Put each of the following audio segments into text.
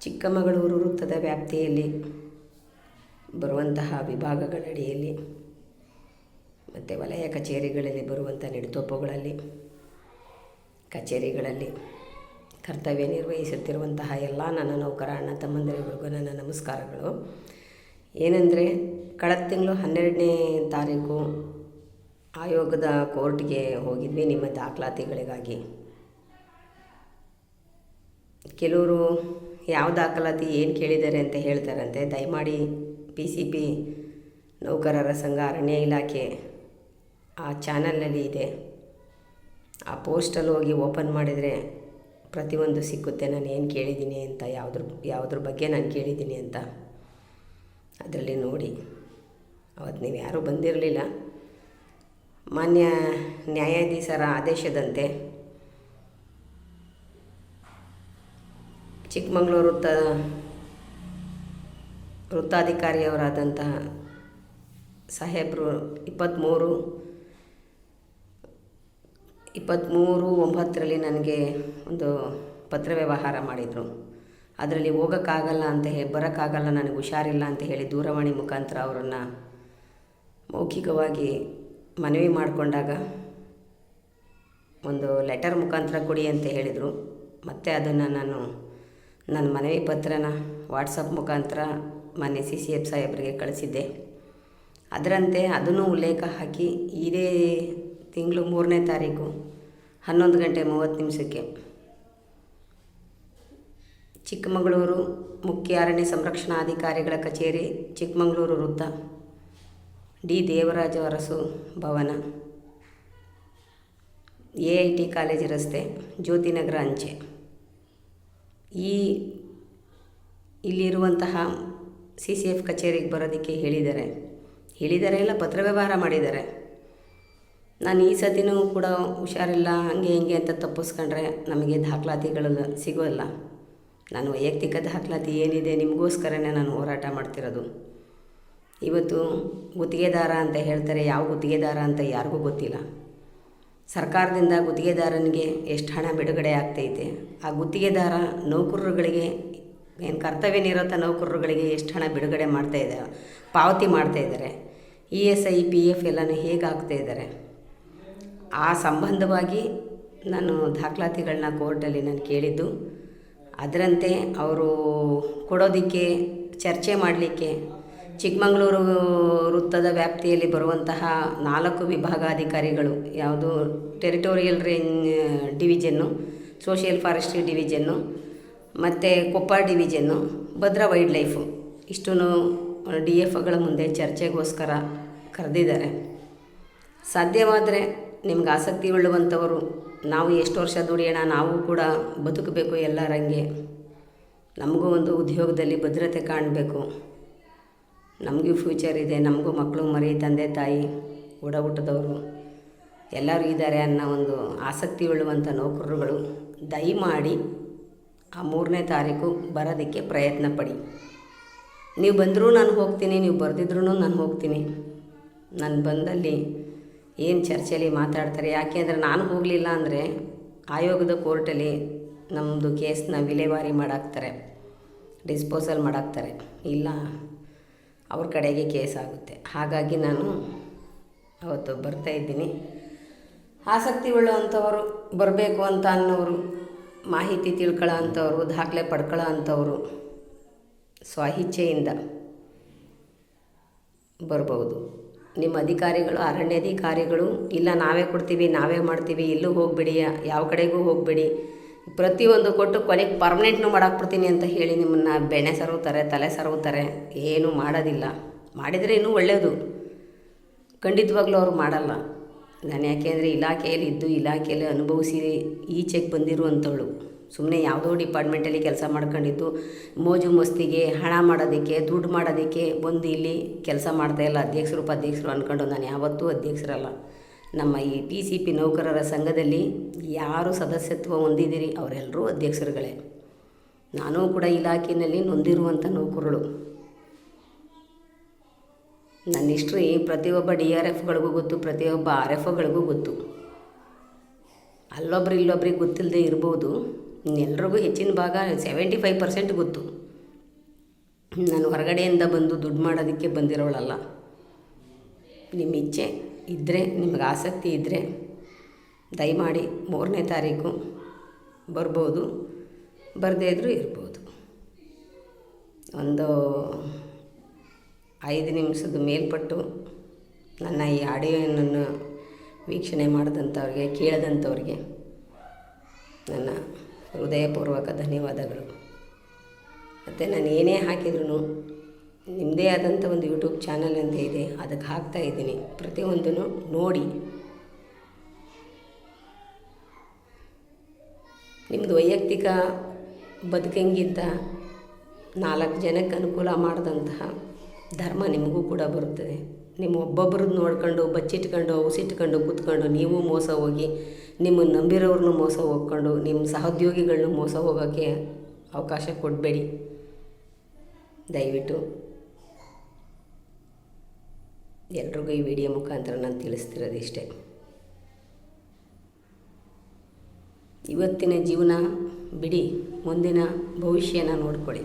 ಚಿಕ್ಕಮಗಳೂರು ವೃತ್ತದ ವ್ಯಾಪ್ತಿಯಲ್ಲಿ ಬರುವಂತಹ ವಿಭಾಗಗಳಡಿಯಲ್ಲಿ ಮತ್ತು ವಲಯ ಕಚೇರಿಗಳಲ್ಲಿ ಬರುವಂಥ ನೆಡುತೋಪುಗಳಲ್ಲಿ ಕಚೇರಿಗಳಲ್ಲಿ ಕರ್ತವ್ಯ ನಿರ್ವಹಿಸುತ್ತಿರುವಂತಹ ಎಲ್ಲ ನನ್ನ ನೌಕರ ಅಣ್ಣ ತಮ್ಮಂದಿರಿಗಳಿಗೂ ನನ್ನ ನಮಸ್ಕಾರಗಳು. ಏನಂದರೆ, ಕಳೆದ ತಿಂಗಳು ಹನ್ನೆರಡನೇ ತಾರೀಕು ಆಯೋಗದ ಕೋರ್ಟ್ಗೆ ಹೋಗಿದ್ವಿ ನಿಮ್ಮ ದಾಖಲಾತಿಗಳಿಗಾಗಿ. ಕೆಲವರು ಯಾವ ದಾಖಲಾತಿ ಏನು ಕೇಳಿದ್ದಾರೆ ಅಂತ ಹೇಳ್ತಾರಂತೆ. ದಯಮಾಡಿ ಪಿ ಸಿ ಪಿ ನೌಕರರ ಸಂಘ, ಅರಣ್ಯ ಇಲಾಖೆ ಆ ಚಾನಲ್ನಲ್ಲಿ ಇದೆ. ಆ ಪೋಸ್ಟಲ್ಲಿ ಹೋಗಿ ಓಪನ್ ಮಾಡಿದರೆ ಪ್ರತಿಯೊಂದು ಸಿಕ್ಕುತ್ತೆ. ನಾನು ಏನು ಕೇಳಿದ್ದೀನಿ ಅಂತ, ಯಾವುದ್ರ ಯಾವುದ್ರ ಬಗ್ಗೆ ನಾನು ಕೇಳಿದ್ದೀನಿ ಅಂತ ಅದರಲ್ಲಿ ನೋಡಿ. ಅವತ್ತು ನೀವು ಯಾರೂ ಬಂದಿರಲಿಲ್ಲ. ಮಾನ್ಯ ನ್ಯಾಯಾಧೀಶರ ಆದೇಶದಂತೆ ಚಿಕ್ಕಮಗಳೂರು ವೃತ್ತ ವೃತ್ತಾಧಿಕಾರಿಯವರಾದಂತಹ ಸಾಹೇಬರು ಇಪ್ಪತ್ತ್ಮೂರು ಇಪ್ಪತ್ತ್ಮೂರು ಒಂಬತ್ತರಲ್ಲಿ ನನಗೆ ಒಂದು ಪತ್ರ ವ್ಯವಹಾರ ಮಾಡಿದರು. ಅದರಲ್ಲಿ ಹೋಗೋಕ್ಕಾಗಲ್ಲ ಅಂತ ಹೇಳಿ ಬರೋಕ್ಕಾಗಲ್ಲ, ನನಗೆ ಹುಷಾರಿಲ್ಲ ಅಂತ ಹೇಳಿ ದೂರವಾಣಿ ಮುಖಾಂತರ ಅವರನ್ನು ಮೌಖಿಕವಾಗಿ ಮನವಿ ಮಾಡಿಕೊಂಡಾಗ ಒಂದು ಲೆಟರ್ ಮುಖಾಂತರ ಕೊಡಿ ಅಂತ ಹೇಳಿದರು. ಮತ್ತೆ ಅದನ್ನು ನಾನು ನನ್ನ ಮನವಿ ಪತ್ರನ ವಾಟ್ಸಪ್ ಮುಖಾಂತರ ಮಾನ್ಯ ಸಿ ಸಿ ಎಫ್ ಸಾಹೇಬರಿಗೆ ಕಳಿಸಿದ್ದೆ. ಅದರಂತೆ ಅದನ್ನು ಉಲ್ಲೇಖ ಹಾಕಿ ಇದೇ ತಿಂಗಳು ಮೂರನೇ ತಾರೀಕು ಹನ್ನೊಂದು ಗಂಟೆ ಮೂವತ್ತು ನಿಮಿಷಕ್ಕೆ ಚಿಕ್ಕಮಗಳೂರು ಮುಖ್ಯ ಅರಣ್ಯ ಸಂರಕ್ಷಣಾಧಿಕಾರಿಗಳ ಕಚೇರಿ, ಚಿಕ್ಕಮಗಳೂರು ವೃತ್ತ D. Devaraja Arasu Bhavana, A. I. T. College ರಸ್ತೆ, ಜ್ಯೋತಿನಗರ ಅಂಚೆ. ಈ ಇಲ್ಲಿರುವಂತಹ ಸಿ ಸಿ ಎಫ್ ಕಚೇರಿಗೆ ಬರೋದಕ್ಕೆ ಹೇಳಿದ್ದಾರೆ. ಹೇಳಿದ್ದಾರೆ ಎಲ್ಲ ಪತ್ರ ವ್ಯವಹಾರ ಮಾಡಿದ್ದಾರೆ. ನಾನು ಈ ಸತಿನೂ ಕೂಡ ಹುಷಾರಿಲ್ಲ, ಹಂಗೆ ಹಿಂಗೆ ಅಂತ ತಪ್ಪಿಸ್ಕೊಂಡ್ರೆ ನಮಗೆ ದಾಖಲಾತಿಗಳು ಸಿಗೋಲ್ಲ. ನಾನು ವೈಯಕ್ತಿಕ ದಾಖಲಾತಿ ಏನಿದೆ ನಿಮಗೋಸ್ಕರನೇ ನಾನು ಹೋರಾಟ ಮಾಡ್ತಿರೋದು. ಇವತ್ತು ಗುತ್ತಿಗೆದಾರ ಅಂತ ಹೇಳ್ತಾರೆ, ಯಾವ ಗುತ್ತಿಗೆದಾರ ಅಂತ ಯಾರಿಗೂ ಗೊತ್ತಿಲ್ಲ. ಸರ್ಕಾರದಿಂದ ಗುತ್ತಿಗೆದಾರನಿಗೆ ಎಷ್ಟು ಹಣ ಬಿಡುಗಡೆ ಆಗ್ತೈತೆ? ಆ ಗುತ್ತಿಗೆದಾರ ನೌಕರರುಗಳಿಗೆ ಏನು ಕರ್ತವ್ಯ ನಿರತ ನೌಕರರುಗಳಿಗೆ ಎಷ್ಟು ಹಣ ಬಿಡುಗಡೆ ಮಾಡ್ತಾ ಇದ್ದಾರೆ ಪಾವತಿ ಮಾಡ್ತಾ ಇದ್ದಾರೆ E S I, P F ಎಲ್ಲನೂ ಹೇಗೆ ಆಗ್ತಾ ಇದ್ದಾರೆ ಆ ಸಂಬಂಧವಾಗಿ ನಾನು ದಾಖಲಾತಿಗಳನ್ನ ಕೋರ್ಟಲ್ಲಿ ನಾನು ಕೇಳಿದ್ದು. ಅದರಂತೆ ಅವರು ಕೊಡೋದಕ್ಕೆ, ಚರ್ಚೆ ಮಾಡಲಿಕ್ಕೆ ಚಿಕ್ಕಮಗಳೂರು ವೃತ್ತದ ವ್ಯಾಪ್ತಿಯಲ್ಲಿ ಬರುವಂತಹ ನಾಲ್ಕು ವಿಭಾಗಾಧಿಕಾರಿಗಳು, ಯಾವುದು ಟೆರಿಟೋರಿಯಲ್ ರೇಂಜ್ ಡಿವಿಜನ್ನು ಸೋಷಿಯಲ್ ಫಾರೆಸ್ಟ್ರಿ ಡಿವಿಜನ್ನು ಮತ್ತು ಕೊಪ್ಪ ಡಿವಿಜನ್ನು ಭದ್ರಾ ವೈಲ್ಡ್ ಲೈಫು ಇಷ್ಟೂ ಡಿ ಎಫ್ಗಳ ಮುಂದೆ ಚರ್ಚೆಗೋಸ್ಕರ ಕರೆದಿದ್ದಾರೆ. ಸಾಧ್ಯವಾದರೆ ನಿಮ್ಗೆ ಆಸಕ್ತಿ ಉಳ್ಳುವಂಥವರು, ನಾವು ಎಷ್ಟು ವರ್ಷ ದುಡಿಯೋಣ, ನಾವು ಕೂಡ ಬದುಕಬೇಕು ಎಲ್ಲರಂಗೆ ನಮಗೂ ಒಂದು ಉದ್ಯೋಗದಲ್ಲಿ ಭದ್ರತೆ ಕಾಣಬೇಕು. ನಮಗೂ ಫ್ಯೂಚರ್ ಇದೆ, ನಮಗೂ ಮಕ್ಕಳು, ಮರಿ, ತಂದೆ, ತಾಯಿ ಒಡ ಹುಟ್ಟದವರು ಎಲ್ಲರೂ ಇದ್ದಾರೆ ಅನ್ನೋ ಒಂದು ಆಸಕ್ತಿ ಉಳ್ಳುವಂಥ ನೌಕರರುಗಳು, ದಯಮಾಡಿ ಆ ಮೂರನೇ ತಾರೀಕು ಬರೋದಕ್ಕೆ ಪ್ರಯತ್ನ ಪಡಿ. ನೀವು ಬಂದರೂ ನಾನು ಹೋಗ್ತೀನಿ, ನೀವು ಬರೆದಿದ್ರೂ ನಾನು ಹೋಗ್ತೀನಿ. ನಾನು ಬಂದಲ್ಲಿ ಏನು ಚರ್ಚೆಯಲ್ಲಿ ಮಾತಾಡ್ತಾರೆ, ಯಾಕೆ ಅಂದರೆ ನಾನು ಹೋಗಲಿಲ್ಲ ಅಂದರೆ ಆಯೋಗದ ಕೋರ್ಟಲ್ಲಿ ನಮ್ಮದು ಕೇಸನ್ನ ವಿಲೇವಾರಿ ಮಾಡಾಕ್ತಾರೆ, ಡಿಸ್ಪೋಸಲ್ ಮಾಡಾಕ್ತಾರೆ. ಇಲ್ಲ ಅವ್ರ ಕಡೆಗೆ ಕೇಸ್ ಆಗುತ್ತೆ. ಹಾಗಾಗಿ ನಾನು ಅವತ್ತು ಬರ್ತಾಯಿದ್ದೀನಿ ಆಸಕ್ತಿ ಉಳ್ಳವಂಥವರು ಬರಬೇಕು ಅಂತ ಅನ್ನೋರು, ಮಾಹಿತಿ ತಿಳ್ಕೊಳ್ಳೋ ಅಂಥವ್ರು ದಾಖಲೆ ಪಡ್ಕೊಳ್ಳೋ ಅಂಥವರು ಸ್ವಇಚ್ಛೆಯಿಂದ ಬರ್ಬೋದು ನಿಮ್ಮ ಅಧಿಕಾರಿಗಳು, ಅರಣ್ಯಾಧಿಕಾರಿಗಳು, ಇಲ್ಲ ನಾವೇ ಕೊಡ್ತೀವಿ, ನಾವೇ ಮಾಡ್ತೀವಿ, ಇಲ್ಲೂ ಹೋಗಬೇಡಿ, ಯಾವ ಕಡೆಗೂ ಹೋಗಬೇಡಿ. ಪ್ರತಿಯೊಂದು ಕೊಟ್ಟು ಕೊನೆಗೆ ಪರ್ಮನೆಂಟ್ನು ಮಾಡಾಕ್ಬಿಡ್ತೀನಿ ಅಂತ ಹೇಳಿ ನಿಮ್ಮನ್ನು ಬೆಣೆ ಸರ್ವುತ್ತಾರೆ, ತಲೆ ಸರವುತ್ತಾರೆ, ಏನೂ ಮಾಡೋದಿಲ್ಲ. ಮಾಡಿದರೆ ಇನ್ನೂ ಒಳ್ಳೆಯದು ಖಂಡಿತವಾಗ್ಲೂ ಅವರು ಮಾಡಲ್ಲ. ನಾನು ಯಾಕೆಂದರೆ ಇಲಾಖೆಯಲ್ಲಿ ಇದ್ದು ಇಲಾಖೆಯಲ್ಲಿ ಅನುಭವಿಸಿ ಈಚೆಗೆ ಬಂದಿರುವಂಥವಳು. ಸುಮ್ಮನೆ ಯಾವುದೋ ಡಿಪಾರ್ಟ್ಮೆಂಟಲ್ಲಿ ಕೆಲಸ ಮಾಡ್ಕೊಂಡಿದ್ದು, ಮೋಜು ಮಸ್ತಿಗೆ, ಹಣ ಮಾಡೋದಕ್ಕೆ, ದುಡ್ಡು ಮಾಡೋದಕ್ಕೆ ಬಂದು ಇಲ್ಲಿ ಕೆಲಸ ಮಾಡ್ತಾಯಿಲ್ಲ ಅಧ್ಯಕ್ಷರು, ಉಪಾಧ್ಯಕ್ಷರು ಅಂದ್ಕೊಂಡು ನಾನು ಯಾವತ್ತೂ ಅಧ್ಯಕ್ಷರಲ್ಲ. ನಮ್ಮ ಈ ಪಿ ಸಿ ಪಿ ನೌಕರರ ಸಂಘದಲ್ಲಿ ಯಾರು ಸದಸ್ಯತ್ವ ಹೊಂದಿದ್ದೀರಿ ಅವರೆಲ್ಲರೂ ಅಧ್ಯಕ್ಷರುಗಳೇ. ನಾನು ಕೂಡ ಇಲಾಖೆಯಲ್ಲಿ ನೊಂದಿರುವಂಥ ನೌಕರರು. ನನ್ನ ಹಿಸ್ಟ್ರಿ ಪ್ರತಿಯೊಬ್ಬ ಡಿ ಆರ್ ಎಫ್ಗಳಿಗೂ ಗೊತ್ತು, ಪ್ರತಿಯೊಬ್ಬ ಆರ್ ಎಫ್ ಒಗಳಿಗೂ ಗೊತ್ತು. ಅಲ್ಲೊಬ್ರು ಇಲ್ಲೊಬ್ರಿಗೆ ಗೊತ್ತಿಲ್ಲದೆ ಇರ್ಬೋದು. ಎಲ್ರಿಗೂ ಹೆಚ್ಚಿನ ಭಾಗ ಸೆವೆಂಟಿ ಫೈವ್ ಪರ್ಸೆಂಟ್ ಗೊತ್ತು. ನಾನು ಹೊರಗಡೆಯಿಂದ ಬಂದು ದುಡ್ಡು ಮಾಡೋದಕ್ಕೆ ಬಂದಿರೋಳಲ್ಲ. ನಿಮ್ಮ ಇಚ್ಛೆ ಇದ್ದರೆ ನಿಮಗೆ ಆಸಕ್ತಿ ಇದ್ದರೆ ದಯಮಾಡಿ ಮೂರನೇ ತಾರೀಕು ಬರ್ಬೋದು. ಬರದೇ ಇದ್ದರೂ ಇರ್ಬೋದು. ಒಂದು ಐದು ನಿಮಿಷದ ಮೇಲ್ಪಟ್ಟು ನನ್ನ ಈ ಆಡಿಯೋನನ್ನು ವೀಕ್ಷಣೆ ಮಾಡಿದಂಥವ್ರಿಗೆ, ಕೇಳಿದಂಥವ್ರಿಗೆ ನನ್ನ ಹೃದಯಪೂರ್ವಕ ಧನ್ಯವಾದಗಳು. ಮತ್ತು ನಾನು ಏನೇ ಹಾಕಿದ್ರು ನಿಮ್ಮದೇ ಆದಂಥ ಒಂದು ಯೂಟ್ಯೂಬ್ ಚಾನಲ್ ಅಂತ ಇದೆ, ಅದಕ್ಕೆ ಹಾಕ್ತಾ ಇದ್ದೀನಿ. ಪ್ರತಿಯೊಂದನ್ನು ನೋಡಿ. ನಿಮ್ಮದು ವೈಯಕ್ತಿಕ ಬದುಕಂಗಿಂತ ನಾಲ್ಕು ಜನಕ್ಕೆ ಅನುಕೂಲ ಮಾಡಿದಂತಹ ಧರ್ಮ ನಿಮಗೂ ಕೂಡ ಬರುತ್ತದೆ. ನಿಮ್ಮ ಒಬ್ಬೊಬ್ಬರದ್ದು ನೋಡ್ಕೊಂಡು, ಬಚ್ಚಿಟ್ಕೊಂಡು ಉಸಿಟ್ಕೊಂಡು ಕೂತ್ಕೊಂಡು ನೀವು ಮೋಸ ಹೋಗಿ ನಿಮ್ಮನ್ನು ನಂಬಿರೋರನ್ನು ಮೋಸ ಹೋಗ್ಕೊಂಡು, ನಿಮ್ಮ ಸಹೋದ್ಯೋಗಿಗಳನ್ನ ಮೋಸ ಹೋಗೋಕ್ಕೆ ಅವಕಾಶ ಕೊಡಬೇಡಿ. ದಯವಿಟ್ಟು. ಎಲ್ರಿಗೂ ಈ ವಿಡಿಯೋ ಮುಖಾಂತರ ನಾನು ತಿಳಿಸ್ತಿರೋದು ಇಷ್ಟೇ. ಇವತ್ತಿನ ಜೀವನ ಬಿಡಿ, ಮುಂದಿನ ಭವಿಷ್ಯನ ನೋಡ್ಕೊಳ್ಳಿ.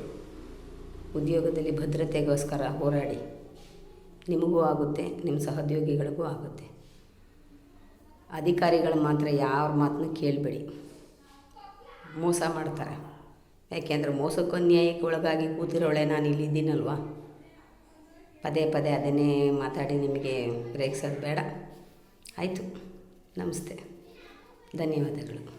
ಉದ್ಯೋಗದಲ್ಲಿ ಭದ್ರತೆಗೋಸ್ಕರ ಹೋರಾಡಿ. ನಿಮಗೂ ಆಗುತ್ತೆ, ನಿಮ್ಮ ಸಹೋದ್ಯೋಗಿಗಳಿಗೂ ಆಗುತ್ತೆ. ಅಧಿಕಾರಿಗಳು ಮಾತ್ರ ಯಾರ ಮಾತನ್ನು ಕೇಳಬೇಡಿ. ಮೋಸ ಮಾಡ್ತಾರೆ. ಯಾಕೆಂದರೆ ಮೋಸಕ್ಕೊಂದು ನ್ಯಾಯಕ್ಕೆ ಒಳಗಾಗಿ ಕೂತಿರೋಳೆ ನಾನು ಇಲ್ಲಿದ್ದೀನಲ್ವ? ಪದೇ ಪದೇ ಅದನ್ನೇ ಮಾತಾಡಿ ನಿಮಗೆ ರೇಗಿಸೋದು ಬೇಡ. ಆಯಿತು. ನಮಸ್ತೆ. ಧನ್ಯವಾದಗಳು.